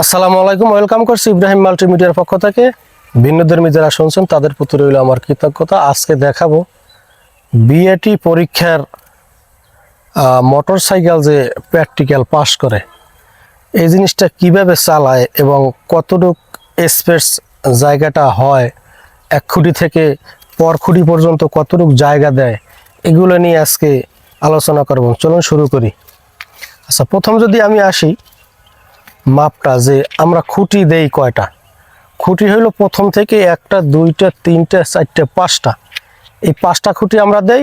আসসালামু আলাইকুম, ওয়েলকাম করছি ইব্রাহিম মাল্টিমিডিয়ার পক্ষ থেকে। ভিন্ন ধর্মী যারা শুনছেন, তাদের প্রতি রইল আমার কৃতজ্ঞতা। আজকে দেখাবো বিএটি পরীক্ষার মোটর সাইকেল যে প্র্যাকটিক্যাল পাস করে, এই জিনিসটা কীভাবে চালায় এবং কতটুক স্পেস জায়গাটা হয়, এক খুঁটি থেকে পর খুঁটি পর্যন্ত কতটুক জায়গা দেয়, এগুলো নিয়ে আজকে আলোচনা করব। চলুন শুরু করি। আচ্ছা প্রথম যদি আমি আসি মাপটা যে আমরা খুঁটি দেই কয়টা? খুঁটি হলো প্রথম থেকে একটা, দুইটা, তিনটা, চারটে, পাঁচটা। এই পাঁচটা খুঁটি আমরা দেই,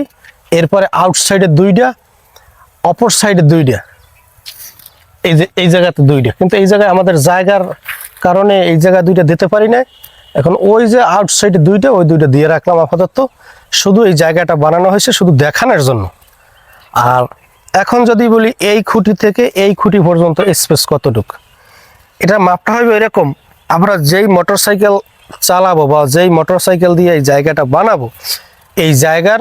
এরপরে আউটসাইডে দুইটা অপর সাইডে দুইটা। এই যে, এই জায়গাতে দুইটা। কিন্তু এই জায়গায় আমাদের জায়গার কারণে এই জায়গায় দুইটা দিতে পারি না এখন ওই যে আউটসাইডে দুইটা, ওই দুইটা দিয়ে রাখলাম আপাতত। শুধু এই জায়গাটা বানানো হয়েছে শুধু দেখানোর জন্য। আর এখন যদি বলি এই খুঁটি থেকে এই খুঁটি পর্যন্ত স্পেস কতটুক? এটা মাপটা হবে এরকম, আমরা যেই মোটর সাইকেল চালাবো বা যেই মোটর সাইকেল দিয়ে এই জায়গাটা বানাবো, এই জায়গার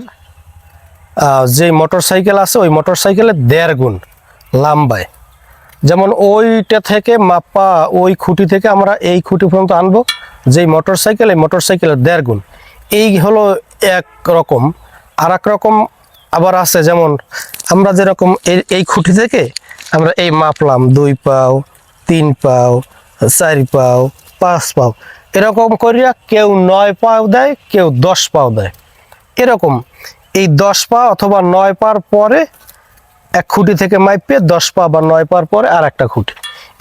যেই মোটর সাইকেল আছে ওই মোটর সাইকেলের দেড় গুণ লাম্বায়। যেমন ওইটা থেকে মাপা, ওই খুঁটি থেকে আমরা এই খুঁটি পর্যন্ত আনব, যেই মোটর সাইকেল এই মোটর সাইকেলের দেড় গুণ। এই হলো এক রকম। আর এক রকম আবার আছে, যেমন আমরা যেরকম এই খুঁটি থেকে আমরা এই মাপলাম দুই পাও তিন পাও, চার পাও, পাঁচ পাও। এরকম করিয়া কেউ নয় পাও দেয়, কেউ দশ পাও দেয়। এরকম এই দশ পা অথবা নয় পার পরে এক খুঁটি থেকে মাইপে দশ পা বা নয় পার পরে আর একটা খুঁটি।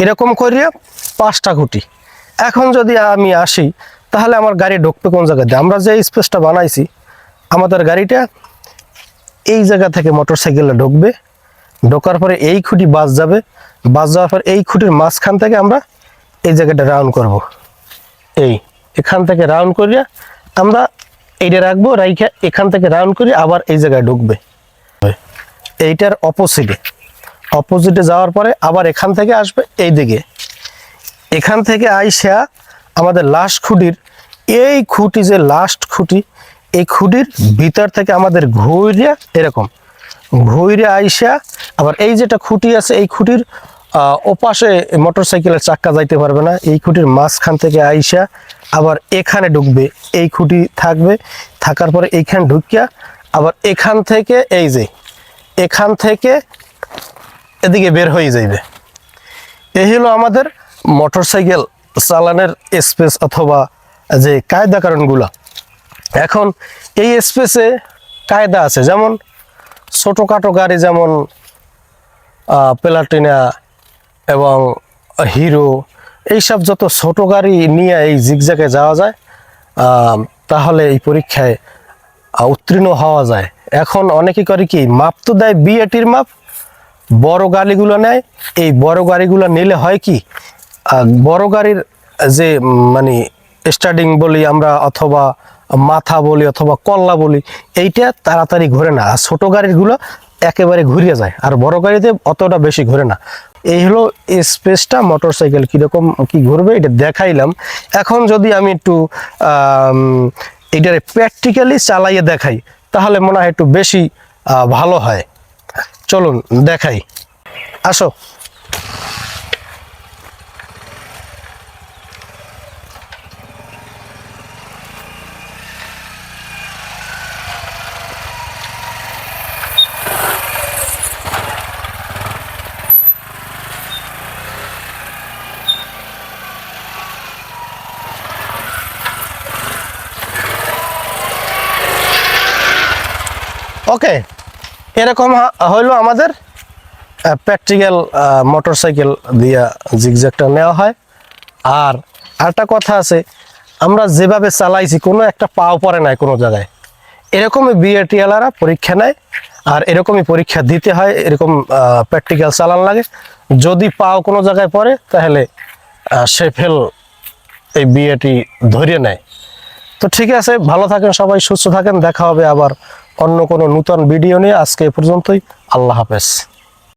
এরকম করিয়া পাঁচটা খুঁটি। এখন যদি আমি আসি, তাহলে আমার গাড়ি ঢুকবে কোন জায়গাতে আমরা যে স্পেসটা বানাইছি, আমাদের গাড়িটা এই জায়গা থেকে মোটর সাইকেলে ঢুকবে। ঢোকার পরে এই খুঁটি বাস যাবে। বাস যাওয়ার পর এই খুঁটির মাঝখান থেকে আমরা এই জায়গাটা রাউন্ড করব। এই, এখান থেকে রাউন্ড করিয়া আমরা এইটা রাখব, রাইখা এখান থেকে রাউন্ড করি আবার এই জায়গায় ঢুকবে। এইটার অপোজিটে অপোজিটে যাওয়ার পরে আবার এখান থেকে আসবে এই দিকে। এখান থেকে আইসা আমাদের লাস্ট খুঁটির, এই খুঁটি যে লাস্ট খুঁটি, এই খুঁটির ভিতর থেকে আমাদের ঘুরিয়া এরকম। ঘুরে আইসা, আবার এই যেটা খুঁটি আছে, এই খুঁটির ওপাশে মোটর সাইকেলের চাক্কা যাইতে পারবে না, এই খুঁটির মাঝখান থেকে আইসা আবার এখানে ঢুকবে, এই খুঁটি থাকবে, থাকার পরে এইখানে ঢুকিয়া আবার এখান থেকে এই যে, এখান থেকে এদিকে বের হয়ে যাইবে। এই হলো আমাদের মোটরসাইকেল চালানের স্পেস অথবা যে কায়দা কারণগুলো। এখন এই স্পেসে কায়দা আছে, যেমন ছোটোখাটো গাড়ি যেমন প্লাটিনা এবং হিরো, এইসব যত ছোট গাড়ি নিয়ে এই জিগজাগে যাওয়া যায় তাহলে এই পরীক্ষায় উত্তীর্ণ হওয়া যায়। এখন অনেকে করে কি, মাপ তো দেয় বিএটির মাপ, বড় গাড়িগুলো নেয়, এই বড় গাড়িগুলো নিলে হয় কি বড় গাড়ির যে মানে স্টার্টিং বলি আমরা, অথবা মাথা বলি অথবা কল্লা বলি, এইটা তাড়াতাড়ি ঘুরে না। আর ছোটো গাড়িগুলো একেবারে ঘুরিয়ে যায়, আর বড় গাড়িতে অতটা বেশি ঘুরে না। এই হলো স্পেসটা মোটর সাইকেল কীরকম কি ঘুরবে, এটা দেখাইলাম। এখন যদি আমি একটু এটারে প্র্যাকটিক্যালি চালাইয়ে দেখাই, তাহলে মনে হয় একটু বেশি ভালো হয়। চলুন, দেখাই। আসো। ওকে এরকম হইল আমাদের প্র্যাকটিক্যাল মোটর সাইকেল দিয়া জিগজ্যাগটা নেওয়া হয়। আর আরেকটা কথা আছে, আমরা যেভাবে চালাইছি, কোনো একটা পাও পড়ে নাই কোনো জায়গায়। এরকমই বিএটিএলারা পরীক্ষা নেয়, আর এরকমই পরীক্ষা দিতে হয়, এরকম প্র্যাকটিক্যাল চালান লাগে। যদি পাও কোনো জায়গায় পড়ে, তাহলে সে ফেল এই বিএটি ধরিয়ে নেয়। তো ঠিক আছে, ভালো থাকেন সবাই, সুস্থ থাকেন, দেখা হবে আবার অন্য কোনো নূতন ভিডিও নিয়ে আজকে এ পর্যন্তই। আল্লাহ হাফেজ।